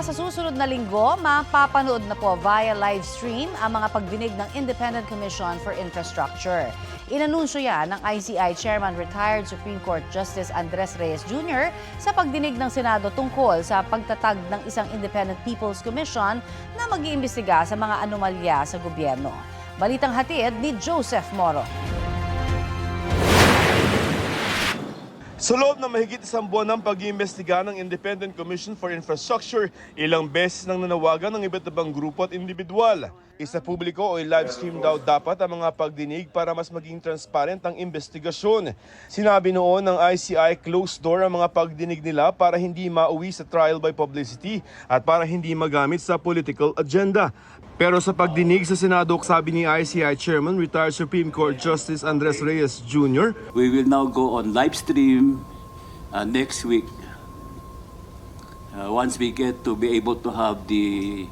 Sa susunod na linggo, mapapanood na po via live stream ang mga pagdinig ng Independent Commission for Infrastructure. Inanunsyo yan ng ICI Chairman Retired Supreme Court Justice Andres Reyes Jr. sa pagdinig ng Senado tungkol sa pagtatag ng isang Independent People's Commission na mag-iimbestiga sa mga anomalya sa gobyerno. Balitang hatid ni Joseph Moro. Sa loob ng mahigit isang buwan ng pag-iimbestiga ng Independent Commission for Infrastructure, ilang beses nang nanawagan ng iba't ibang grupo at individual. Isa publiko o live stream daw dapat ang mga pagdinig para mas maging transparent ang investigasyon. Sinabi noon ng ICI closed door ang mga pagdinig nila para hindi mauwi sa trial by publicity at para hindi magamit sa political agenda. Pero sa pagdinig sa Senado, sabi ni ICI Chairman, retired Supreme Court Justice Andres Reyes Jr., We will now go on live stream uh, next week. Uh, once we get to be able to have the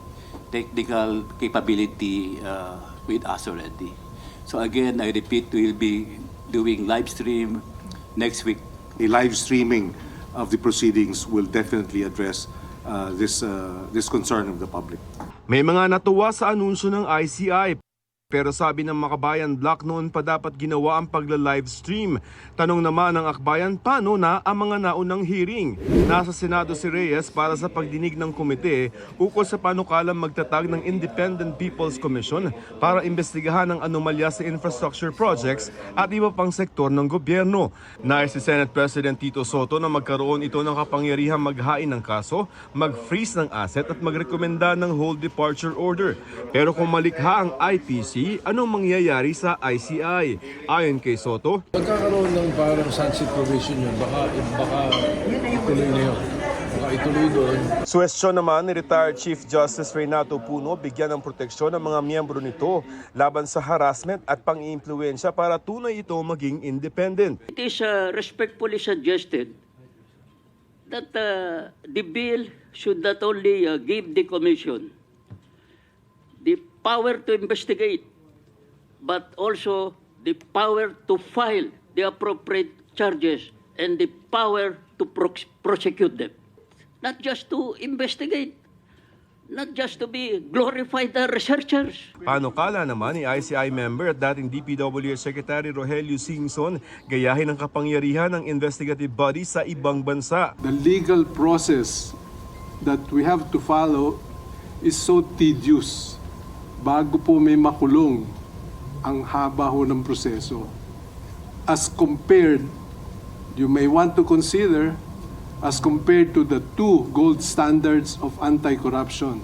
technical capability uh, with us already. So again, I repeat, we'll be doing live stream next week. the live streaming of the proceedings will definitely address uh, this, uh, this concern of the public. May mga natuwa sa anunsyo ng ICI. Pero sabi ng Makabayan Black noon pa dapat ginawa ang pagla-live stream. Tanong naman ng Akbayan, paano na ang mga naunang hearing? Nasa Senado si Reyes para sa pagdinig ng komite ukol sa panukalang magtatag ng Independent People's Commission para imbestigahan ang anomalya sa infrastructure projects at iba pang sektor ng gobyerno. Nais si Senate President Tito Soto na magkaroon ito ng kapangyarihang maghain ng kaso, mag-freeze ng asset at magrekomenda ng whole departure order. Pero kung malikha ang IPC, anong mangyayari sa ICI? Ayon kay Soto, Magkakaroon ng parang sunset provision yun. Baka, baka ituloy na yun. Baka ituloy doon. Suwestyon naman ni retired Chief Justice Renato Puno bigyan ng proteksyon ng mga miyembro nito laban sa harassment at pang-iimpluensya para tunay ito maging independent. It is uh, respectfully suggested that uh, the bill should not only uh, give the commission power to investigate, but also the power to file the appropriate charges and the power to prosecute them. Not just to investigate, not just to be glorified uh, researchers. Panukala naman ni ICI member at dating DPWH Secretary Rogelio Singson gayahin ang kapangyarihan ng investigative body sa ibang bansa. the legal process that we have to follow is so tedious. Bago po may makulong, ang haba ho ng proseso. As compared, you may want to consider, as compared to the two gold standards of anti-corruption,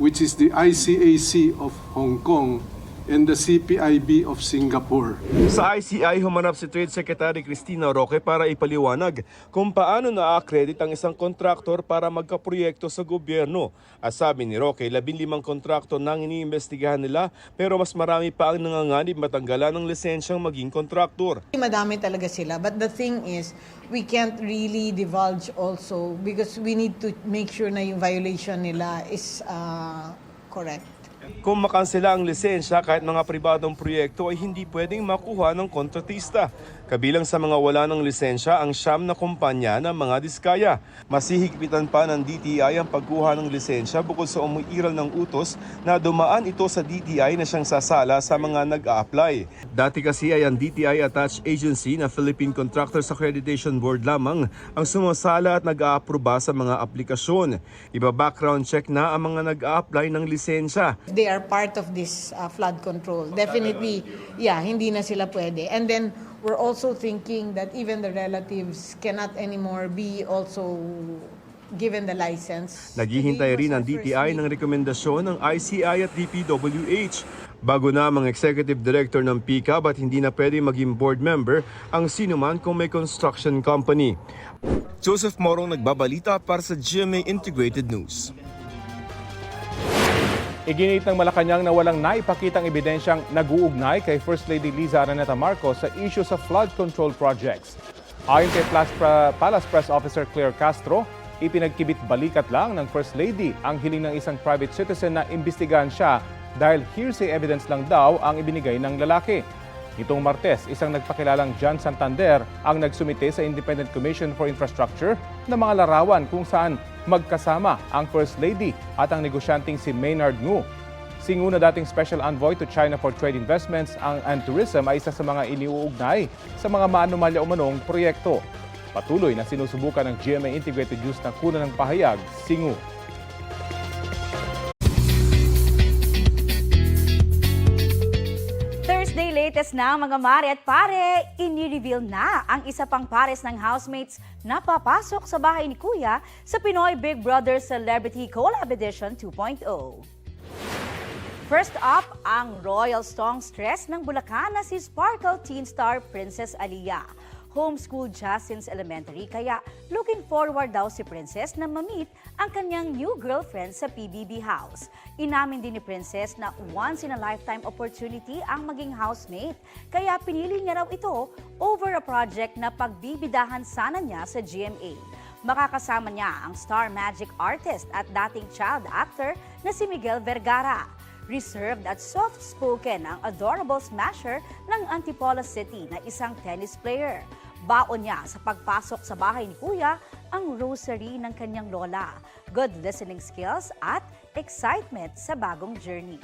which is the ICAC of Hong Kong and the CPIB of Singapore. Sa ICI, humanap si Trade Secretary Cristina Roque para ipaliwanag kung paano na-accredit ang isang kontraktor para magkaproyekto sa gobyerno. At sabi ni Roque, labing limang kontrakto nang iniimbestigahan nila pero mas marami pa ang nanganganib matanggalan ng lisensyang maging kontraktor. Madami talaga sila. But the thing is, we can't really divulge also because we need to make sure na yung violation nila is uh, correct. Kung makansela ang lisensya kahit mga pribadong proyekto ay hindi pwedeng makuha ng kontratista. Kabilang sa mga wala ng lisensya ang siyam na kumpanya ng mga diskaya. Masihigpitan pa ng DTI ang pagkuha ng lisensya bukod sa umiiral ng utos na dumaan ito sa DTI na siyang sasala sa mga nag-a-apply. Dati kasi ay ang DTI attached agency na Philippine Contractors Accreditation Board lamang ang sumasala at nag-aaproba sa mga aplikasyon. Iba-background check na ang mga nag-a-apply ng lisensya. They are part of this uh, flood control. Definitely, yeah, hindi na sila pwede. And then, we're also thinking that even the relatives cannot anymore be also given the license. Naghihintay rin ang DTI ng rekomendasyon ng ICI at DPWH. Bago na mga executive director ng PICAB at hindi na pwede maging board member ang sinuman kung may construction company. Joseph Morong nagbabalita para sa GMA Integrated News. Iginit ng Malacanang na walang naipakitang ebidensyang nag-uugnay kay First Lady Liza Araneta Marcos sa issue sa flood control projects. Ayon kay Palace Press Officer Claire Castro, ipinagkibit balikat lang ng First Lady ang hiling ng isang private citizen na imbestigahan siya dahil hearsay evidence lang daw ang ibinigay ng lalaki. Nitong Martes, isang nagpakilalang John Santander ang nagsumite sa Independent Commission for Infrastructure ng mga larawan kung saan magkasama ang First Lady at ang negosyanteng si Maynard Ngu. Singu na dating Special Envoy to China for Trade Investments ang and Tourism ay isa sa mga iniuugnay sa mga maanumalya umanong proyekto. Patuloy na sinusubukan ng GMA Integrated News na kunan ng pahayag, Singu. Latest na mga mare at pare, ini-reveal na ang isa pang pares ng housemates na papasok sa bahay ni Kuya sa Pinoy Big Brother Celebrity Collab Edition 2.0. First up, ang royal songstress ng Bulacan na si Sparkle teen star Princess Aliyah. Homeschooled siya elementary kaya looking forward daw si Princess na ma-meet ang kanyang new girlfriend sa PBB house. Inamin din ni Princess na once in a lifetime opportunity ang maging housemate kaya pinili niya raw ito over a project na pagbibidahan sana niya sa GMA. Makakasama niya ang star magic artist at dating child actor na si Miguel Vergara. Reserved at soft-spoken ang adorable smasher ng Antipolo City na isang tennis player. Baon niya sa pagpasok sa bahay ni Kuya ang rosary ng kanyang lola, good listening skills at excitement sa bagong journey.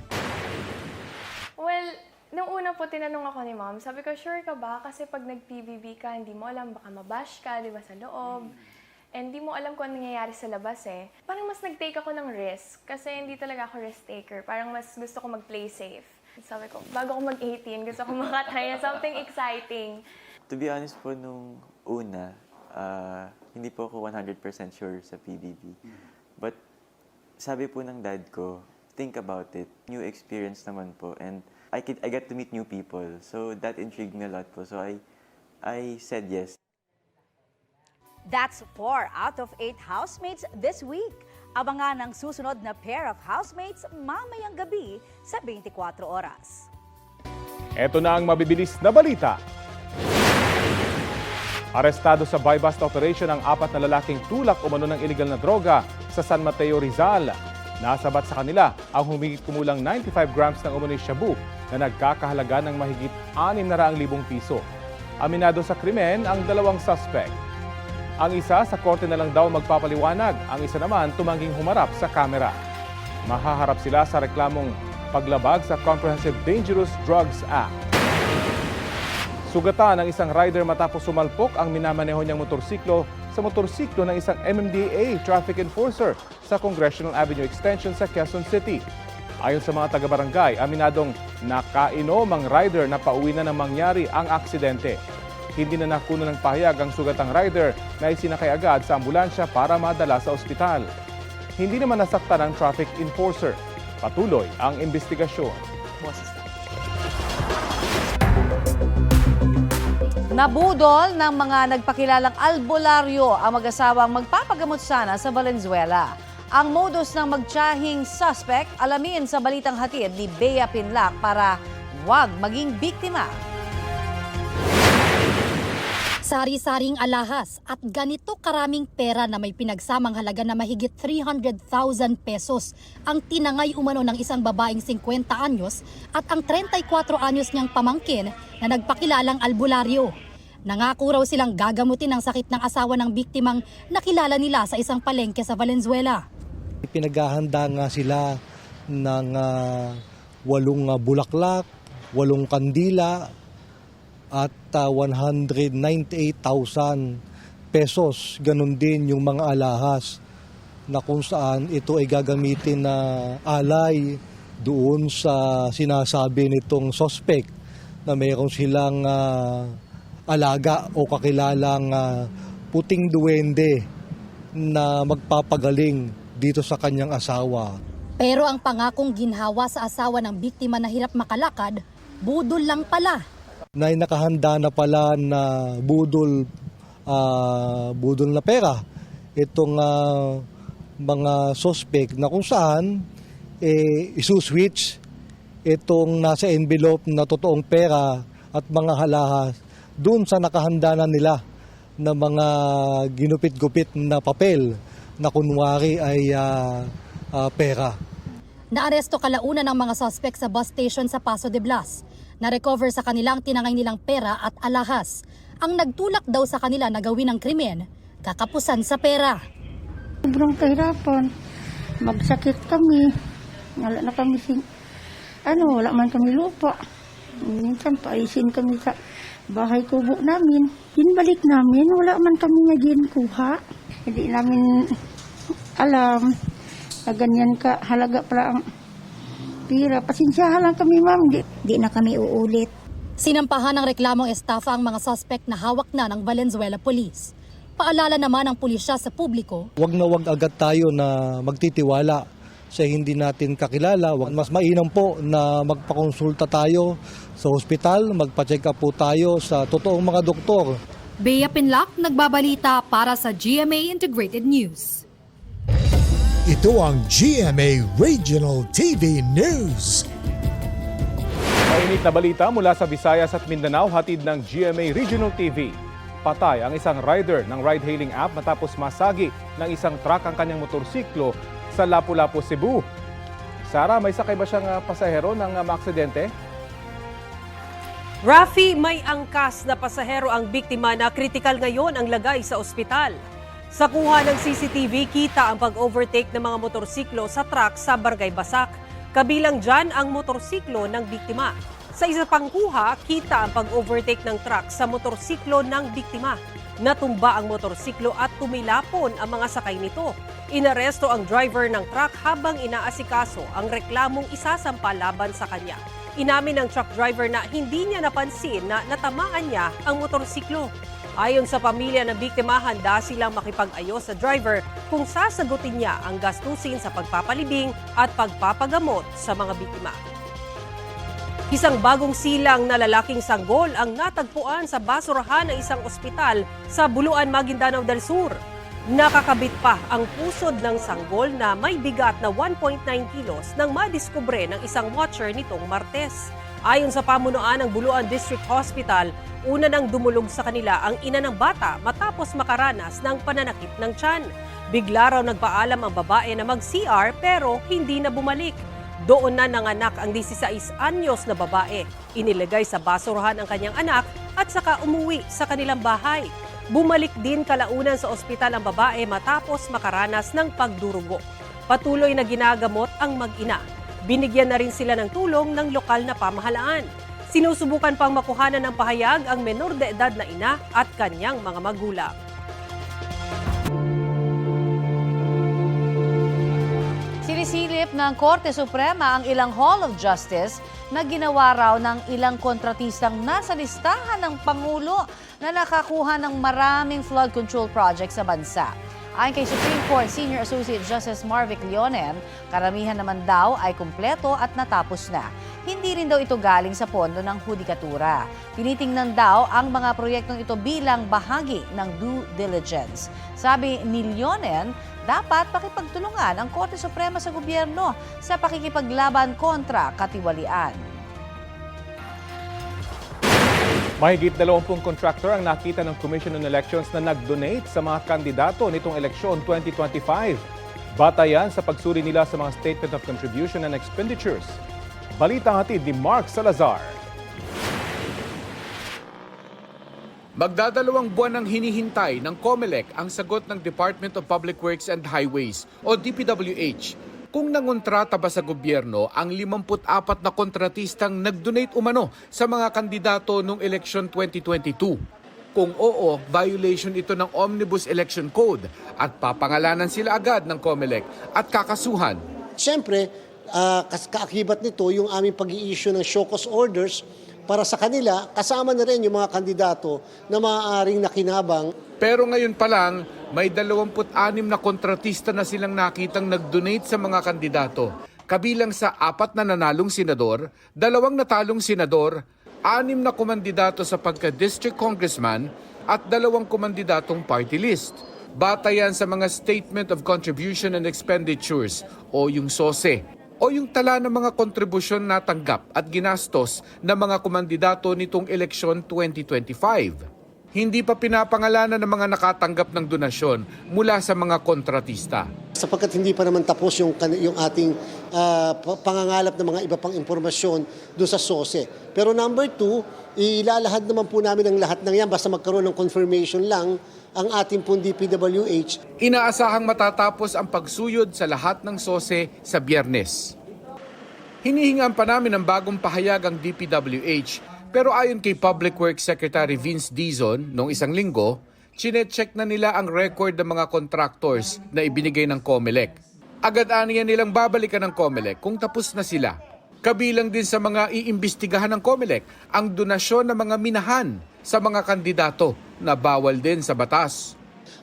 Well, nung una po tinanong ako ni mom, sabi ko, sure ka ba? Kasi pag nag-PBB ka, hindi mo alam, baka mabash ka, di ba, sa loob. And hindi mo alam kung ano nangyayari sa labas eh. Parang mas nag-take ako ng risk kasi hindi talaga ako risk taker. Parang mas gusto ko mag-play safe. Sabi ko, bago ako mag-18, gusto ko makatry ng something exciting. To be honest po, nung una, ah, hindi po ako 100% sure sa PBB. But sabi po ng dad ko, think about it. New experience naman po. And I, could, I get to meet new people. So that intrigued me a lot po. So I, I said yes. That's four out of eight housemates this week. Abangan ang susunod na pair of housemates mamayang gabi sa 24 oras. Ito na ang mabibilis na balita. Arestado sa buy-bust operation ang apat na lalaking tulak umano ng illegal na droga sa San Mateo, Rizal. Nasabat sa kanila ang humigit kumulang 95 grams ng umano'y shabu na nagkakahalaga ng mahigit 600,000 piso. Aminado sa krimen ang dalawang suspect. Ang isa sa korte na lang daw magpapaliwanag, ang isa naman tumangging humarap sa kamera. Mahaharap sila sa reklamong paglabag sa Comprehensive Dangerous Drugs Act. Sugatan ng isang rider matapos sumalpok ang minamaneho niyang motorsiklo sa motorsiklo ng isang MMDA traffic enforcer sa Congressional Avenue Extension sa Quezon City. Ayon sa mga taga-barangay, aminadong nakainom ang rider na pauwi na nang mangyari ang aksidente. Hindi na nakuno ng pahayag ang sugatang rider na isinakay agad sa ambulansya para madala sa ospital. Hindi naman nasaktan ang traffic enforcer. Patuloy ang investigasyon. Nabudol ng mga nagpakilalang albularyo ang mag-asawang magpapagamot sana sa Valenzuela. Ang modus ng magtsahing suspect alamin sa balitang hatid ni Bea Pinlac para wag maging biktima. Sari-saring alahas at ganito karaming pera na may pinagsamang halaga na mahigit 300,000 pesos ang tinangay umano ng isang babaeng 50 anyos at ang 34 anyos niyang pamangkin na nagpakilalang albularyo. Nangako raw silang gagamutin ang sakit ng asawa ng biktimang nakilala nila sa isang palengke sa Valenzuela. Pinaghahanda nga sila ng ah, walong ah, bulaklak, walong kandila, at ah, 198,000 pesos. Ganon din yung mga alahas na kung saan ito ay gagamitin na alay doon sa sinasabi nitong suspect na mayroon silang ah, alaga o kakilalang ah, puting duwende na magpapagaling dito sa kanyang asawa. Pero ang pangakong ginhawa sa asawa ng biktima na hirap makalakad, budol lang pala. na nakahanda na pala na budol ah, budol na pera itong ah, mga suspect na kung saan eh, isuswitch itong nasa envelope na totoong pera at mga halahas doon sa nakahanda na nila na mga ginupit-gupit na papel na kunwari ay ah, ah, pera. Naaresto kalauna ng mga suspect sa bus station sa Paso de Blas. Na-recover sa kanilang tinangay nilang pera at alahas. Ang nagtulak daw sa kanila na gawin ng krimen, kakapusan sa pera. sobrang kahirapan. Magsakit kami. Wala na kami sing... Ano, wala man kami lupa. Minsan paalisin kami sa bahay kubo namin. Pinbalik namin, wala man kami nga kuha. Hindi namin alam na ganyan ka halaga pala ang pira. Pasensyahan lang kami, ma'am. Di, di na kami uulit. Sinampahan ng reklamong estafa ang mga suspect na hawak na ng Valenzuela Police. Paalala naman ng pulisya sa publiko, Wag na wag agad tayo na magtitiwala sa hindi natin kakilala. Wag mas mainam po na magpakonsulta tayo sa ospital, magpa-check up po tayo sa totoong mga doktor. Bea Pinlock, nagbabalita para sa GMA Integrated News. Ito ang GMA Regional TV News. Mainit na balita mula sa Visayas at Mindanao, hatid ng GMA Regional TV. Patay ang isang rider ng ride-hailing app matapos masagi ng isang truck ang kanyang motorsiklo sa Lapu-Lapu, Cebu. Sara, may sakay ba siyang ah, pasahero ng uh, maaksidente? Rafi, may angkas na pasahero ang biktima na kritikal ngayon ang lagay sa ospital. Sa kuha ng CCTV, kita ang pag-overtake ng mga motorsiklo sa truck sa Barangay Basak. Kabilang dyan ang motorsiklo ng biktima. Sa isa pang kita ang pag-overtake ng truck sa motorsiklo ng biktima. Natumba ang motorsiklo at tumilapon ang mga sakay nito. Inaresto ang driver ng truck habang inaasikaso ang reklamong isasampa laban sa kanya. Inamin ng truck driver na hindi niya napansin na natamaan niya ang motorsiklo. Ayon sa pamilya ng biktima, handa silang makipag-ayos sa driver kung sasagutin niya ang gastusin sa pagpapalibing at pagpapagamot sa mga biktima. Isang bagong silang na lalaking sanggol ang natagpuan sa basurahan ng isang ospital sa Buluan, Maguindanao del Sur. Nakakabit pa ang pusod ng sanggol na may bigat na 1.9 kilos nang madiskubre ng isang watcher nitong Martes. Ayon sa pamunuan ng Buluan District Hospital, una nang dumulog sa kanila ang ina ng bata matapos makaranas ng pananakit ng tiyan. Bigla raw nagpaalam ang babae na mag-CR pero hindi na bumalik. Doon na nanganak ang 16 anyos na babae. Inilagay sa basurahan ang kanyang anak at saka umuwi sa kanilang bahay. Bumalik din kalaunan sa ospital ang babae matapos makaranas ng pagdurugo. Patuloy na ginagamot ang mag-ina. Binigyan na rin sila ng tulong ng lokal na pamahalaan. Sinusubukan pang makuhanan ng pahayag ang menor de edad na ina at kanyang mga magulang. Sinisilip ng Korte Suprema ang ilang Hall of Justice na ginawa raw ng ilang kontratistang nasa listahan ng Pangulo na nakakuha ng maraming flood control projects sa bansa. Ayon kay Supreme Court Senior Associate Justice Marvic Leonen, karamihan naman daw ay kumpleto at natapos na. Hindi rin daw ito galing sa pondo ng hudikatura. Tinitingnan daw ang mga proyektong ito bilang bahagi ng due diligence. Sabi ni Leonen, dapat pakipagtulungan ang Korte Suprema sa gobyerno sa pakikipaglaban kontra katiwalian. Mahigit 20 contractor ang nakita ng Commission on Elections na nag-donate sa mga kandidato nitong eleksyon 2025. Batayan sa pagsuri nila sa mga Statement of Contribution and Expenditures. Balita hatid ni Mark Salazar. Magdadalawang buwan ang hinihintay ng COMELEC ang sagot ng Department of Public Works and Highways o DPWH kung nangontrata ba sa gobyerno ang 54 na kontratistang nag-donate umano sa mga kandidato noong eleksyon 2022. Kung oo, violation ito ng Omnibus Election Code at papangalanan sila agad ng COMELEC at kakasuhan. Siyempre, uh, kaakibat nito yung aming pag issue ng show cause orders para sa kanila, kasama na rin yung mga kandidato na maaaring nakinabang. Pero ngayon pa lang, may 26 na kontratista na silang nakitang nag-donate sa mga kandidato. Kabilang sa apat na nanalong senador, dalawang natalong senador, anim na kumandidato sa pagka-district congressman at dalawang kumandidatong party list. Batayan sa mga Statement of Contribution and Expenditures o yung SOSE o yung tala ng mga kontribusyon na tanggap at ginastos ng mga kumandidato nitong eleksyon 2025. Hindi pa pinapangalanan ng mga nakatanggap ng donasyon mula sa mga kontratista. sapagkat hindi pa naman tapos yung, yung ating pa- pangangalap ng mga iba pang impormasyon doon sa SOSE. Pero number two, ilalahad naman po namin ang lahat ng yan basta magkaroon ng confirmation lang ang ating pong DPWH Inaasahang matatapos ang pagsuyod sa lahat ng sose sa biyernes. Hinihingan pa namin ng bagong pahayag ang DPWH pero ayon kay Public Works Secretary Vince Dizon noong isang linggo, chinecheck na nila ang record ng mga contractors na ibinigay ng COMELEC. Agad aniya nilang babalikan ng COMELEC kung tapos na sila. Kabilang din sa mga iimbestigahan ng COMELEC ang donasyon ng mga minahan sa mga kandidato na bawal din sa batas.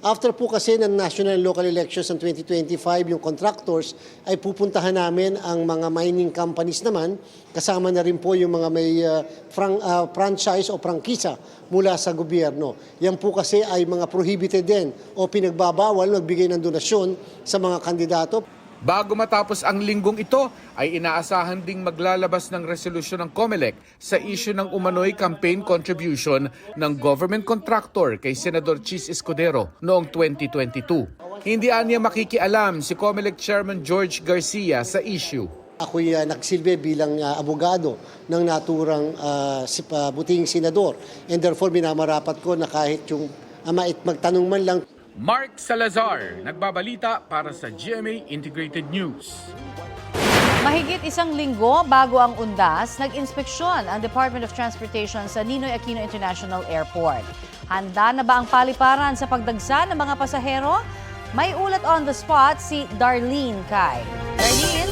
After po kasi ng national and local elections ng 2025, yung contractors ay pupuntahan namin ang mga mining companies naman, kasama na rin po yung mga may uh, fran- uh, franchise o prangkisa mula sa gobyerno. Yan po kasi ay mga prohibited din o pinagbabawal magbigay ng donasyon sa mga kandidato. Bago matapos ang linggong ito, ay inaasahan ding maglalabas ng resolusyon ng COMELEC sa issue ng umano'y campaign contribution ng government contractor kay Senador Chis Escudero noong 2022. Hindi anya makikialam si COMELEC Chairman George Garcia sa issue. Ako'y uh, nagsilbi bilang uh, abogado ng naturang uh, buting senador. And therefore, minamarapat ko na kahit yung mait magtanong man lang Mark Salazar, nagbabalita para sa GMA Integrated News. Mahigit isang linggo bago ang undas, nag-inspeksyon ang Department of Transportation sa Ninoy Aquino International Airport. Handa na ba ang paliparan sa pagdagsa ng mga pasahero? May ulat on the spot si Darlene Kai. Darlene?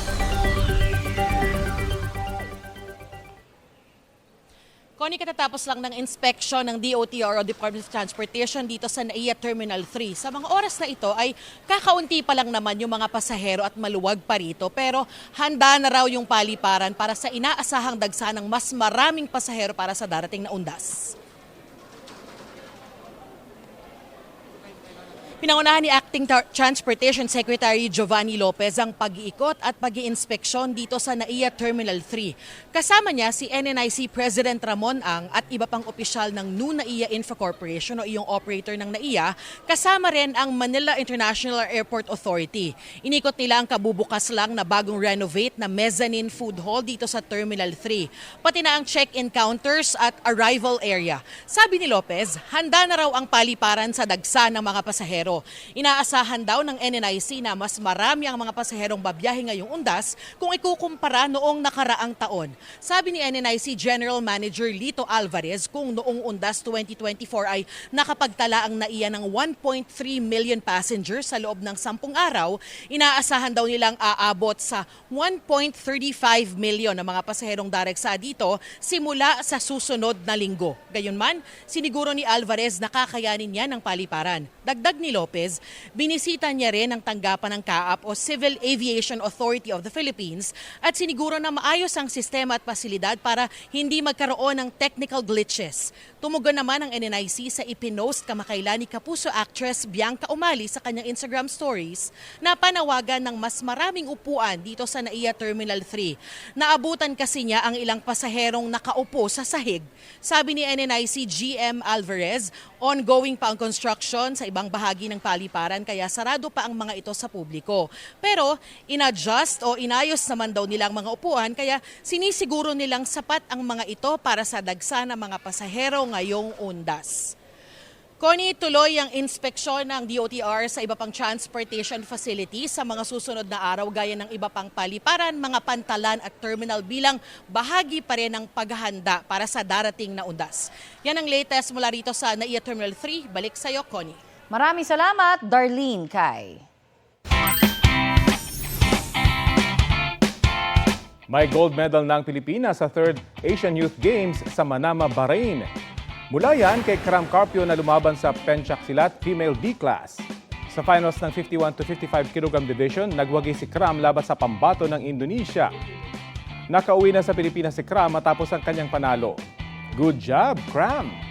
Connie, katatapos lang ng inspection ng DOTR o Department of Transportation dito sa NAIA Terminal 3. Sa mga oras na ito ay kakaunti pa lang naman yung mga pasahero at maluwag pa rito. Pero handa na raw yung paliparan para sa inaasahang dagsa ng mas maraming pasahero para sa darating na undas. Pinangunahan ni Acting Transportation Secretary Giovanni Lopez ang pag-iikot at pag inspeksyon dito sa NAIA Terminal 3. Kasama niya si NNIC President Ramon Ang at iba pang opisyal ng New NAIA Infra Corporation o iyong operator ng NAIA, kasama rin ang Manila International Airport Authority. Inikot nila ang kabubukas lang na bagong renovate na mezzanine food hall dito sa Terminal 3, pati na ang check-in counters at arrival area. Sabi ni Lopez, handa na raw ang paliparan sa dagsa ng mga pasahero. Inaasahan daw ng NNIC na mas marami ang mga pasaherong babiyahe ngayong undas kung ikukumpara noong nakaraang taon. Sabi ni NNIC General Manager Lito Alvarez kung noong undas 2024 ay nakapagtala ang naiya ng 1.3 million passengers sa loob ng 10 araw, inaasahan daw nilang aabot sa 1.35 million na mga pasaherong dareksa dito simula sa susunod na linggo. Gayunman, siniguro ni Alvarez na kakayanin niya ng paliparan. Dagdag ni Lopez, binisita niya rin ang tanggapan ng CAAP o Civil Aviation Authority of the Philippines at siniguro na maayos ang sistema at pasilidad para hindi magkaroon ng technical glitches. Tumugon naman ang NNIC sa ipinost kamakailan ni Kapuso actress Bianca Umali sa kanyang Instagram stories na panawagan ng mas maraming upuan dito sa NAIA Terminal 3. Naabutan kasi niya ang ilang pasaherong nakaupo sa sahig. Sabi ni NNIC GM Alvarez, ongoing pa ang construction sa ibang bahagi ng paliparan kaya sarado pa ang mga ito sa publiko. Pero inadjust o inayos naman daw nilang mga upuan kaya sinisiguro nilang sapat ang mga ito para sa dagsa ng mga pasahero ngayong undas. Connie, tuloy ang inspeksyon ng DOTR sa iba pang transportation facilities sa mga susunod na araw gaya ng iba pang paliparan, mga pantalan at terminal bilang bahagi pa rin ng paghahanda para sa darating na undas. Yan ang latest mula rito sa NAIA Terminal 3. Balik sa iyo, Connie. Maraming salamat, Darlene Kai. May gold medal ng Pilipinas sa 3rd Asian Youth Games sa Manama, Bahrain. Mula yan kay Kram Carpio na lumaban sa Penchak Silat Female B-Class. Sa finals ng 51 to 55 kg division, nagwagi si Kram laban sa pambato ng Indonesia. Nakauwi na sa Pilipinas si Kram matapos ang kanyang panalo. Good job, Kram!